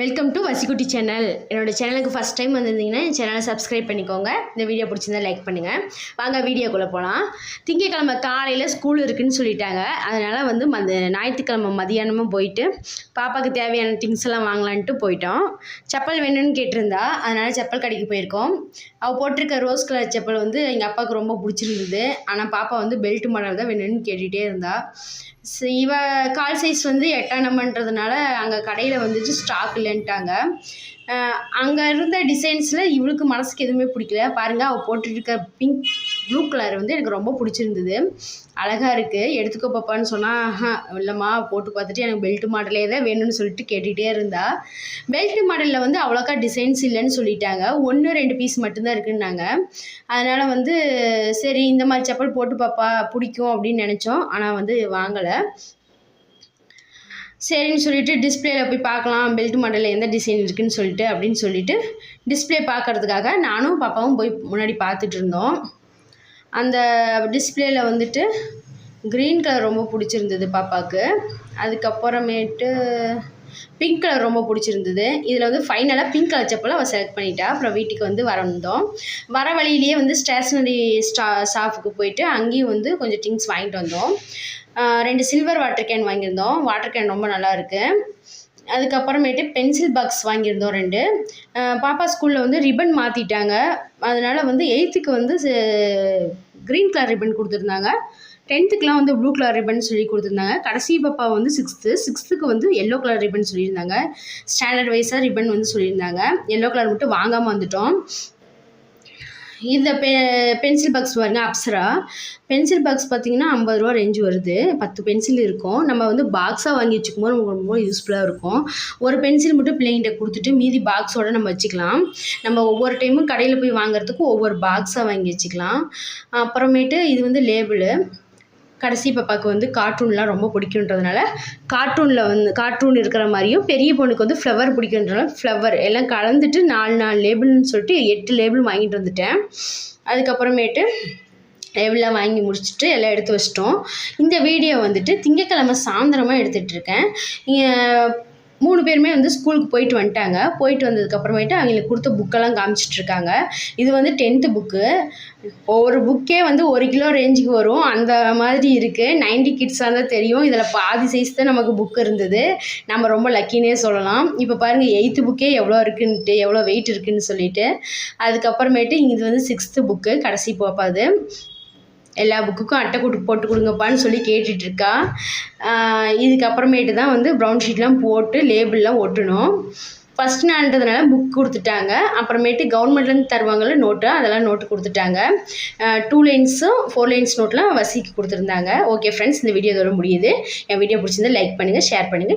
Welcome to வசிக்குட்டி channel என்னோட சேனலுக்கு first time வந்திருந்தீங்கன்னா என் சேனலை சப்ஸ்கிரைப் பண்ணிக்கோங்க. இந்த வீடியோ பிடிச்சிருந்தா லைக் பண்ணுங்கள் வாங்க வீடியோக்குள்ளே போகலாம் திங்கக்கிழமை காலையில் ஸ்கூல் இருக்குதுன்னு சொல்லிட்டாங்க. அதனால் வந்து அந்த ஞாயிற்றுக்கிழமை மதியானமும் போயிட்டு பாப்பாவுக்கு தேவையான திங்ஸ் எல்லாம் வாங்கலான்ட்டு போயிட்டோம். செப்பல் வேணும்னு கேட்டிருந்தா அதனால் செப்பல் கடைக்கு போயிருக்கோம். அவள் போட்டிருக்க ரோஸ் கலர் செப்பல் வந்து எங்கள் அப்பாவுக்கு ரொம்ப பிடிச்சிருந்தது. ஆனால் பாப்பா வந்து பெல்ட் மாடல் தான் வேணும்னு கேட்டுகிட்டே இருந்தாள் இவ கால் சைஸ் வந்து எட்டானம்ன்றதுனால அங்கே கடையில் வந்துட்டு ஸ்டாக் இல்லைன்ட்டாங்க. அங்கே இருந்த டிசைன்ஸில் இவளுக்கு மனசுக்கு எதுவுமே பிடிக்கல. பாருங்கள் அவள் போட்டுருக்க பிங்க் ப்ளூ கலர் வந்து எனக்கு ரொம்ப பிடிச்சிருந்தது. அழகாக இருக்குது எடுத்துக்கோ பாப்பான்னு சொன்னால் இல்லைம்மா போட்டு பார்த்துட்டு எனக்கு பெல்ட் மாடலே தான் வேணும்னு சொல்லிட்டு கேட்டுகிட்டே இருந்தா. பெல்ட் மாடலில் வந்து அவ்வளோக்கா டிசைன்ஸ் இல்லைன்னு சொல்லிட்டாங்க. ஒன்று ரெண்டு பீஸ் மட்டும்தான் இருக்குன்னாங்க. அதனால் வந்து சரி இந்த மாதிரி செப்பல் போட்டு பாப்பா பிடிக்கும் அப்படின்னு நினச்சோம். ஆனால் வந்து வாங்கலை. சரின்னு சொல்லிட்டு டிஸ்பிளேயில் போய் பார்க்கலாம். பெல்ட் மாடலில் எந்த டிசைன் இருக்குதுன்னு சொல்லிட்டு அப்படின்னு சொல்லிட்டு டிஸ்பிளே பார்க்கறதுக்காக நானும் பாப்பாவும் போய் முன்னாடி பார்த்துட்டு இருந்தோம். அந்த டிஸ்பிளேயில் வந்துட்டு க்ரீன் கலர் ரொம்ப பிடிச்சிருந்தது பாப்பாவுக்கு. அதுக்கப்புறமேட்டு பிங்க் கலர் ரொம்ப பிடிச்சிருந்தது. இதில் வந்து ஃபைனலாக பிங்க் கலர் செப்பல் அவள் செலக்ட் பண்ணிட்டா. அப்புறம் வீட்டுக்கு வந்து வரந்தோம் வர வழியிலேயே வந்து ஸ்டேஷ்னரி ஸ்டா ஷாப்புக்கு போயிட்டு அங்கேயும் வந்து கொஞ்சம் திங்ஸ் வாங்கிட்டு வந்தோம். ரெண்டு சில்வர் வாட்டர் கேன் வாங்கியிருந்தோம். வாட்டர் கேன் ரொம்ப நல்லா இருக்குது அதுக்கப்புறமேட்டு பென்சில் பாக்ஸ் வாங்கியிருந்தோம் ரெண்டு. பாப்பா ஸ்கூலில் வந்து ரிப்பன் மாற்றிட்டாங்க அதனால் வந்து எயித்துக்கு வந்து க்ரீன் கலர் ரிப்பன் கொடுத்துருந்தாங்க. டென்த்துக்குலாம் வந்து ப்ளூ கலர் ரிப்பன் சொல்லி கொடுத்துருந்தாங்க. கடைசி பாப்பா வந்து சிக்ஸ்த்து சிக்ஸ்த்துக்கு வந்து எல்லோ கலர் ரிப்பன் சொல்லியிருந்தாங்க. ஸ்டாண்டர்ட் வைஸாக ரிப்பன் வந்து சொல்லியிருந்தாங்க. எல்லோ கலர் மட்டும் வாங்காமல் வந்துட்டோம். இந்த பெ பென்சில் பாக்ஸ் பாருங்க அப்சரா. பென்சில் பாக்ஸ் பார்த்தீங்கன்னா ஐம்பது ரூபா ரேஞ்சு வருது. பத்து பென்சில் இருக்கும். நம்ம வந்து பாக்ஸாக வாங்கி வச்சுக்கும் போது நமக்கு ரொம்ப யூஸ்ஃபுல்லாக இருக்கும். ஒரு பென்சில் மட்டும் பிள்ளைங்கிட்ட கொடுத்துட்டு மீதி பாக்ஸோடு நம்ம வச்சுக்கலாம். நம்ம ஒவ்வொரு டைமும் கடையில் போய் வாங்குறதுக்கு ஒவ்வொரு பாக்ஸாக வாங்கி வச்சுக்கலாம். அப்புறமேட்டு இது வந்து லேபிளு கடைசி பாப்பாவுக்கு வந்து கார்ட்டூன்லாம் ரொம்ப பிடிக்குன்றதுனால கார்ட்டூனில் வந்து கார்ட்டூன் இருக்கிற மாதிரியும் பெரிய பொண்ணுக்கு வந்து ஃப்ளவர் பிடிக்குன்றதுனால ஃப்ளவர் எல்லாம் கலந்துட்டு நாலு நாலு லேபிள்னு சொல்லிட்டு எட்டு லேபிள் வாங்கிட்டு வந்துட்டேன். அதுக்கப்புறமேட்டு லேபிளாக வாங்கி முடிச்சுட்டு எல்லாம் எடுத்து வச்சிட்டோம். இந்த வீடியோ வந்துட்டு திங்கக்கிழமை சாயந்தரமாக எடுத்துகிட்ருக்கேன் மூணு பேருமே வந்து ஸ்கூலுக்கு போயிட்டு வந்துட்டாங்க. போயிட்டு வந்ததுக்கப்புறமேட்டு அவங்களுக்கு கொடுத்த புக்கெல்லாம் காமிச்சிட்ருக்காங்க இது வந்து டென்த்து புக்கு ஒவ்வொரு புக்கே வந்து ஒரு கிலோ ரேஞ்சுக்கு வரும். அந்த மாதிரி இருக்குது நைன்டி கிட்ஸாக இருந்தால் தெரியும். இதில் பாதி சைஸ் தான் நமக்கு புக் இருந்தது. நம்ம ரொம்ப லக்கினே சொல்லலாம். இப்போ பாருங்கள் எயித்து புக்கே எவ்வளோ இருக்குன்ட்டு எவ்வளோ வெயிட் இருக்குன்னு சொல்லிட்டு. அதுக்கப்புறமேட்டு இது வந்து சிக்ஸ்த்து புக்கு கடைசி போப்பாது எல்லா புக்குக்கும் அட்டை கொடு போட்டு கொடுங்கப்பான்னு சொல்லி கேட்டுட்ருக்கா. இதுக்கப்புறமேட்டு தான் வந்து ப்ரௌன் ஷீட்லாம் போட்டு லேபிள்லாம் ஒட்டணும். ஃபஸ்ட் நாள்ன்றதுனால புக் கொடுத்துட்டாங்க. அப்புறமேட்டு கவர்மெண்ட்லேருந்து தருவாங்கள்ல நோட்டு அதெல்லாம் நோட்டு கொடுத்துட்டாங்க. டூ லைன்ஸும் ஃபோர் லைன்ஸ் நோட்லாம் வசிக்கு கொடுத்துருந்தாங்க. ஓகே ஃப்ரெண்ட்ஸ் இந்த வீடியோ இதோட முடியுது. என் வீடியோ பிடிச்சிருந்தா லைக் பண்ணுங்கள் ஷேர் பண்ணுங்கள்